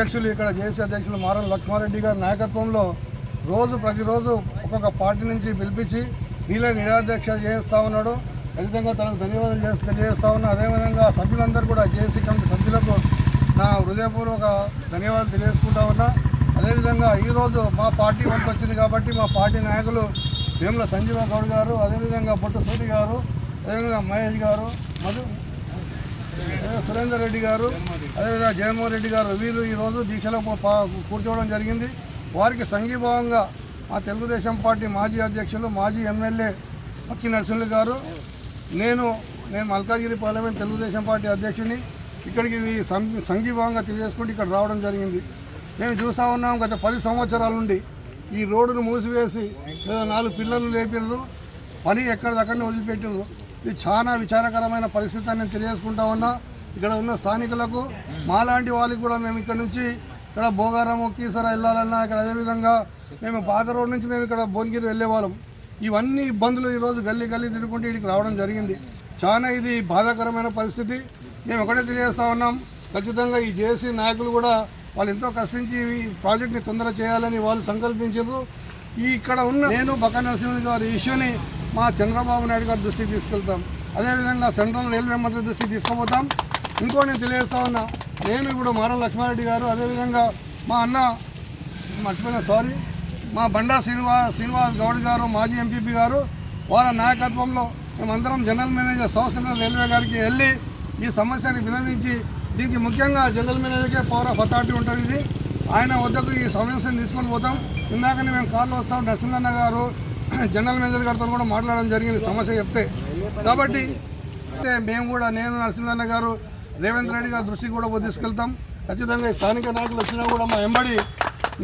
అధ్యక్షులు ఇక్కడ జేసీ అధ్యక్షులు మారం లక్ష్మారెడ్డి గారి నాయకత్వంలో రోజు ప్రతిరోజు ఒక్కొక్క పార్టీ నుంచి పిలిపించి వీళ్ళ నిరాధ్యక్ష చేస్తా ఉన్నాడు. ఖచ్చితంగా తనకు ధన్యవాదాలు చేసి తెలియజేస్తా ఉన్నా. అదేవిధంగా సభ్యులందరూ కూడా జేసీ కమిటీ సభ్యులకు నా హృదయపూర్వక ధన్యవాదాలు తెలియజేసుకుంటా ఉన్నా. అదేవిధంగా ఈరోజు మా పార్టీ వంతు వచ్చింది కాబట్టి మా పార్టీ నాయకులు వేముల సంజీవ గౌడ్ గారు అదేవిధంగా బొట్టు సూటి గారు అదేవిధంగా మహేష్ గారు మధు సురేందర్ రెడ్డి గారు అదేవిధంగా జగన్మోహన్ రెడ్డి గారు వీళ్ళు ఈరోజు దీక్షలో కూర్చోవడం జరిగింది. వారికి సంఘీభావంగా మా తెలుగుదేశం పార్టీ మాజీ అధ్యక్షులు మాజీ ఎమ్మెల్యే పక్కి నరసింహులు గారు నేను నేను మల్కాగిరి పార్లమెంట్ తెలుగుదేశం పార్టీ అధ్యక్షుని ఇక్కడికి సం- సంఘీభావంగా తెలియజేసుకుంటూ ఇక్కడ రావడం జరిగింది. మేము చూస్తూ ఉన్నాం గత పది సంవత్సరాల నుండి ఈ రోడ్డును మూసివేసి నాలుగు పిల్లలు లేపినారు పని ఎక్కడిదక్కడనే వదిలిపెట్టారు ఇది చాలా విచారకరమైన పరిస్థితి నేను తెలియజేసుకుంటా ఉన్నా. ఇక్కడ ఉన్న స్థానికులకు మాలాంటి వాళ్ళకి కూడా మేము ఇక్కడ నుంచి ఇక్కడ భోగారం కీసర వెళ్ళాలన్నా ఇక్కడ అదేవిధంగా మేము పాత రోడ్ నుంచి మేము ఇక్కడ భువనగిరి వెళ్ళేవాళ్ళం. ఇవన్నీ ఇబ్బందులు ఈరోజు గల్లీ గల్లీ తిరుగుకుంటూ ఇక్కడికి రావడం జరిగింది. చాలా ఇది బాధాకరమైన పరిస్థితి. మేము ఒకటే తెలియజేస్తా ఉన్నాం ఖచ్చితంగా ఈ జేసీ నాయకులు కూడా వాళ్ళు ఎంతో కష్టించి ఈ ప్రాజెక్ట్ని తొందర చేయాలని వాళ్ళు సంకల్పించారు. ఈ ఇక్కడ ఉన్న నేను బక్క నరసింహుని గారి ఇష్యూని మా చంద్రబాబు నాయుడు గారి దృష్టికి తీసుకెళ్తాం. అదేవిధంగా సెంట్రల్ రైల్వే మంత్రి దృష్టికి తీసుకుపోతాం. ఇంకో నేను తెలియజేస్తా ఉన్నా నేను ఇప్పుడు మారం లక్ష్మారెడ్డి గారు అదేవిధంగా మా అన్న మర్చిపోయిన సారీ మా బండా శ్రీనివాస్ శ్రీనివాస్ గౌడ్ గారు మాజీ ఎంపీపీ గారు వాళ్ళ నాయకత్వంలో మేమందరం general manager south central railway గారికి వెళ్ళి ఈ సమస్యని వినవించి దీనికి ముఖ్యంగా జనరల్ మేనేజర్కే పవర్ ఆఫ్ అథారిటీ ఉంటుంది ఇది. ఆయన వద్దకు ఈ సమస్యను తీసుకొని పోతాం. ఇందాకనే మేము కాల్లో వస్తాం నరసింహన్న గారు జనరల్ మేనేజర్ గారితో కూడా మాట్లాడడం జరిగింది సమస్య చెప్తే. కాబట్టి అయితే మేము కూడా నేను నరసింహన్న గారు రేవంత్ రెడ్డి గారి దృష్టికి కూడా తీసుకెళ్తాం. ఖచ్చితంగా స్థానిక నాయకులు వచ్చినా కూడా మా ఎంబడి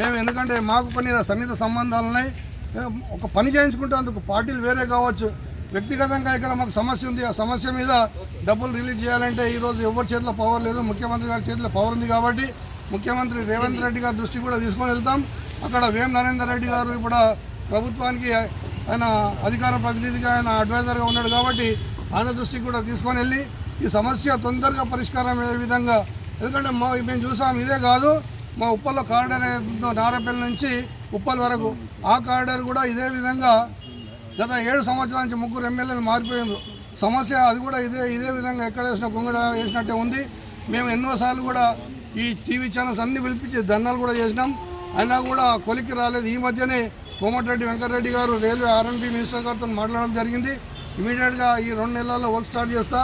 మేము ఎందుకంటే మాకు కొన్ని సన్నిహిత సంబంధాలు ఉన్నాయి. ఒక పని చేయించుకుంటే అందుకు పార్టీలు వేరే కావచ్చు. వ్యక్తిగతంగా ఇక్కడ మాకు సమస్య ఉంది. ఆ సమస్య మీద డబ్బులు రిలీజ్ చేయాలంటే ఈరోజు ఎవరి చేతిలో పవర్ లేదు. ముఖ్యమంత్రి గారి చేతిలో పవర్ ఉంది కాబట్టి ముఖ్యమంత్రి రేవంత్ రెడ్డి గారి దృష్టి కూడా తీసుకొని వెళ్తాం. అక్కడ వేం నరేందర్ రెడ్డి గారు ఇప్పుడు ప్రభుత్వానికి ఆయన అధికార ప్రతినిధిగా ఆయన అడ్వైజర్గా ఉన్నాడు కాబట్టి ఆయన దృష్టికి కూడా తీసుకొని వెళ్ళి ఈ సమస్య తొందరగా పరిష్కారం అయ్యే విధంగా ఎందుకంటే మా మేము చూసాం ఇదే కాదు మా ఉప్పల్లో కారిడార్ ఏదో నారపల్లి నుంచి ఉప్పల్ వరకు. ఆ కారిడార్ కూడా ఇదే విధంగా గత ఏడు సంవత్సరాల నుంచి ముగ్గురు ఎమ్మెల్యేలు మారిపోయింది సమస్య అది కూడా ఇదే ఇదే విధంగా ఎక్కడ వేసిన గొంగడ వేసినట్టే ఉంది. మేము ఎన్నోసార్లు కూడా ఈ టీవీ ఛానల్స్ అన్ని పిలిపించి ధర్నాలు కూడా చేసినాం. అయినా కూడా కొలికి రాలేదు. ఈ మధ్యనే కోమటిరెడ్డి వెంకటరెడ్డి గారు రైల్వే ఆర్ఎండ్బి మినిస్టర్ గారితో మాట్లాడడం జరిగింది. ఇమీడియట్గా ఈ రెండు నెలల్లో వర్క్ స్టార్ట్ చేస్తా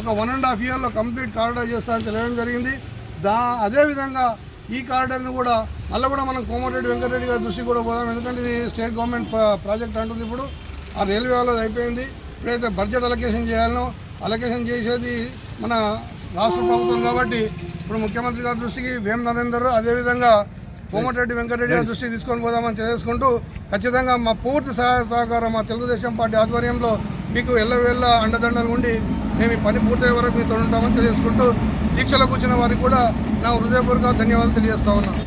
ఒక వన్ అండ్ హాఫ్ ఇయర్లో కంప్లీట్ కారిడార్ చేస్తా అని తెలియడం జరిగింది. దా అదేవిధంగా ఈ కారిడార్ని కూడా మళ్ళీ కూడా మనం కోమటిరెడ్డి వెంకటరెడ్డి గారి దృష్టికి కూడా పోదాం. ఎందుకంటే ఇది స్టేట్ గవర్నమెంట్ ప్రాజెక్ట్ అంటుంది ఇప్పుడు. ఆ రైల్వే వాళ్ళది అయిపోయింది. ఇప్పుడైతే బడ్జెట్ అలొకేషన్ చేయాలనో అలొకేషన్ చేసేది మన రాష్ట్ర ప్రభుత్వం కాబట్టి ఇప్పుడు ముఖ్యమంత్రి గారి దృష్టికి వేం నరేందర్ అదేవిధంగా కోమటిరెడ్డి వెంకటరెడ్డి గారి దృష్టికి తీసుకొని పోదామని తెలియజేసుకుంటూ ఖచ్చితంగా మా పూర్తి సహాయ సహకారం మా తెలుగుదేశం పార్టీ ఆధ్వర్యంలో మీకు ఎల్లవేళ్ళ అండదండలు ఉండి మేము ఈ పని పూర్తయ్యే వరకు మీతో ఉంటామని తెలియజేసుకుంటూ దీక్షలో కూర్చున్న వారికి కూడా నా హృదయపూర్వక ధన్యవాదాలు తెలియజేస్తా ఉన్నాను.